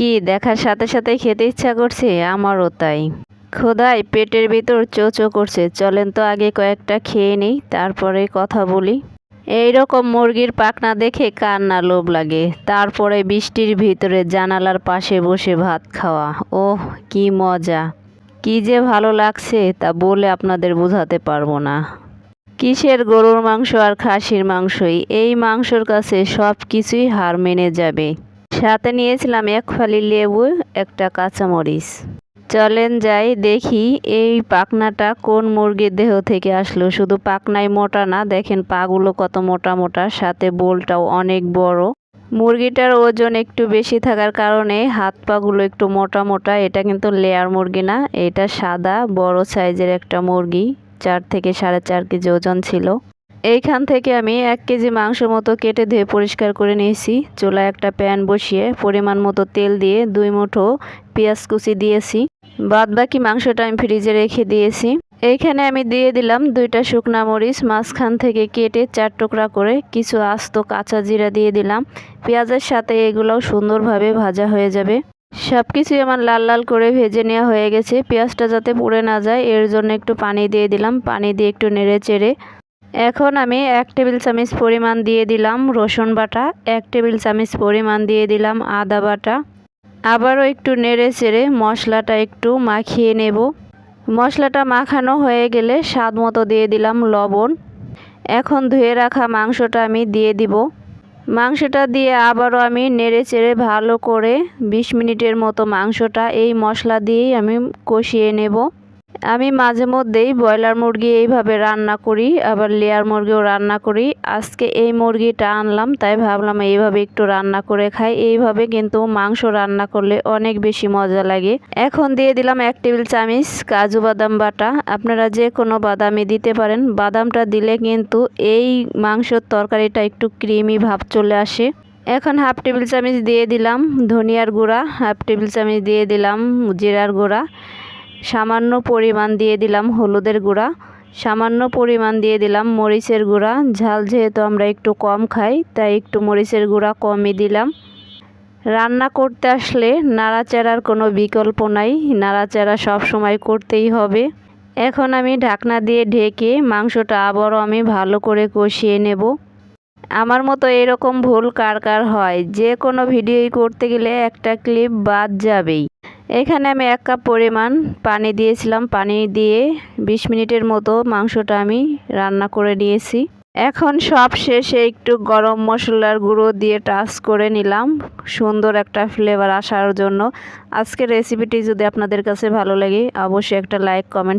কি দেখার সাথে সাথে খেতে ইচ্ছা করছে? আমারও তাই। খোদাই, পেটের ভিতর চোচো করছে। চলেন তো আগে কয়েকটা খেয়ে নিই, তারপরে কথা বলি। এই রকম মুরগির পাখনা দেখে কার না লোভ লাগে। তারপরে বৃষ্টির ভিতরে জানালার পাশে বসে ভাত খাওয়া। ওহ, কি মজা। কি যে ভালো লাগছে তা বলে আপনাদের বোঝাতে পারব না। কিসের গরুর মাংস আর খাসির মাংসই? এই মাংসর কাছে সব কিছুই হার মেনে যাবে। সাথে নিয়েছিলাম এক ফালি লেবু, একটা কাঁচামরিচ। চলেন যাই, দেখি এই পাখনাটা কোন মুরগির দেহ থেকে আসলো। শুধু পাখনাই মোটা না, দেখেন পাগুলো কত মোটা মোটা, সাথে বোলটাও অনেক বড়। মুরগিটার ওজন একটু বেশি থাকার কারণে হাত পাগুলো একটু মোটা মোটা, এটা কিন্তু লেয়ার মুরগি না, এটা সাদা, বড় সাইজের একটা মুরগি, চার থেকে সাড়ে চার কেজি ওজন ছিল। এইখান থেকে আমি এক কেজি মাংস মতো কেটে ধুয়ে পরিষ্কার করে নিয়েছি। চুলায় একটা প্যান বসিয়ে পরিমাণ মতো তেল দিয়ে দুই মুঠো পেঁয়াজ কুচি দিয়েছি। বাদ বাকি মাংসটা আমি ফ্রিজে রেখে দিয়েছি। এইখানে আমি দিয়ে দিলাম দুইটা শুকনা মরিচ, মাঝখান থেকে কেটে চার টুকরা করে কিছু আস্ত কাঁচা জিরা দিয়ে দিলাম। পেঁয়াজের সাথে এগুলোও সুন্দরভাবে ভাজা হয়ে যাবে। সব কিছুই আমার লাল লাল করে ভেজে নেওয়া হয়ে গেছে। পেঁয়াজটা যাতে পুড়ে না যায়, এর জন্য একটু পানি দিয়ে দিলাম। পানি দিয়ে একটু নেড়ে চেড়ে এখন আমি এক টেবিল চামচ পরিমাণ দিয়ে দিলাম রসুন বাটা, এক টেবিল চামচ পরিমাণ দিয়ে দিলাম আদা বাটা। আবারও একটু নেড়ে চেড়ে মশলাটা একটু মাখিয়ে নেব। মশলাটা মাখানো হয়ে গেলে স্বাদ মতো দিয়ে দিলাম লবণ। এখন ধুয়ে রাখা মাংসটা আমি দিয়ে দিব। মাংসটা দিয়ে আবারও আমি নেড়ে চেড়ে ভালো করে ২০ মিনিটের মতো মাংসটা এই মশলা দিয়েই আমি কষিয়ে নেব। আমি মাঝে মধ্যেই ব্রয়লার মুরগি এইভাবে রান্না করি, আবার লেয়ার মুরগিও রান্না করি। আজকে এই মুরগিটা আনলাম, তাই ভাবলাম এইভাবে একটু রান্না করে খাই। এইভাবে কিন্তু মাংস রান্না করলে অনেক বেশি মজা লাগে। এখন দিয়ে দিলাম এক টেবিল চামিচ কাজু বাদাম বাটা। আপনারা যে কোনো বাদামই দিতে পারেন। বাদামটা দিলে কিন্তু এই মাংসর তরকারিটা একটু ক্রিমি ভাব চলে আসে। এখন হাফ টেবিল চামচ দিয়ে দিলাম ধনিয়ার গুঁড়া, হাফ টেবিল চামচ দিয়ে দিলাম জিরার গুঁড়া। সামান্য পরিমাণ দিয়ে দিলাম হলুদের গুঁড়া। সামান্য পরিমাণ দিয়ে দিলাম মরিচের গুঁড়া। ঝাল যেহেতু আমরা একটু কম খাই, তাই একটু মরিচের গুঁড়া কমই দিলাম। রান্না করতে আসলে নাড়াচাড়ার কোনো বিকল্প নাই, নাড়াচাড়া সব সময় করতেই হবে। এখন আমি ঢাকনা দিয়ে ঢেকে মাংসটা আবারও আমি ভালো করে কষিয়ে নেব। আমার মতো এরকম ভুল কার কার হয়? যে কোনো ভিডিওই করতে গেলে একটা ক্লিপ বাদ যাবেই। এখানে আমি এক কাপ পরিমাণ পানি দিয়েছিলাম। পানি দিয়ে ২০ মিনিটের মতো মাংসটা আমি রান্না করে নিয়েছি। এখন সব শেষে একটু গরম মশলার গুঁড়ো দিয়ে টাচ করে নিলাম। সুন্দর একটা ফ্লেভার আসার জন্য। আজকের রেসিপিটি যদি আপনাদের কাছে ভালো লাগে, অবশ্যই একটা লাইক কমেন্ট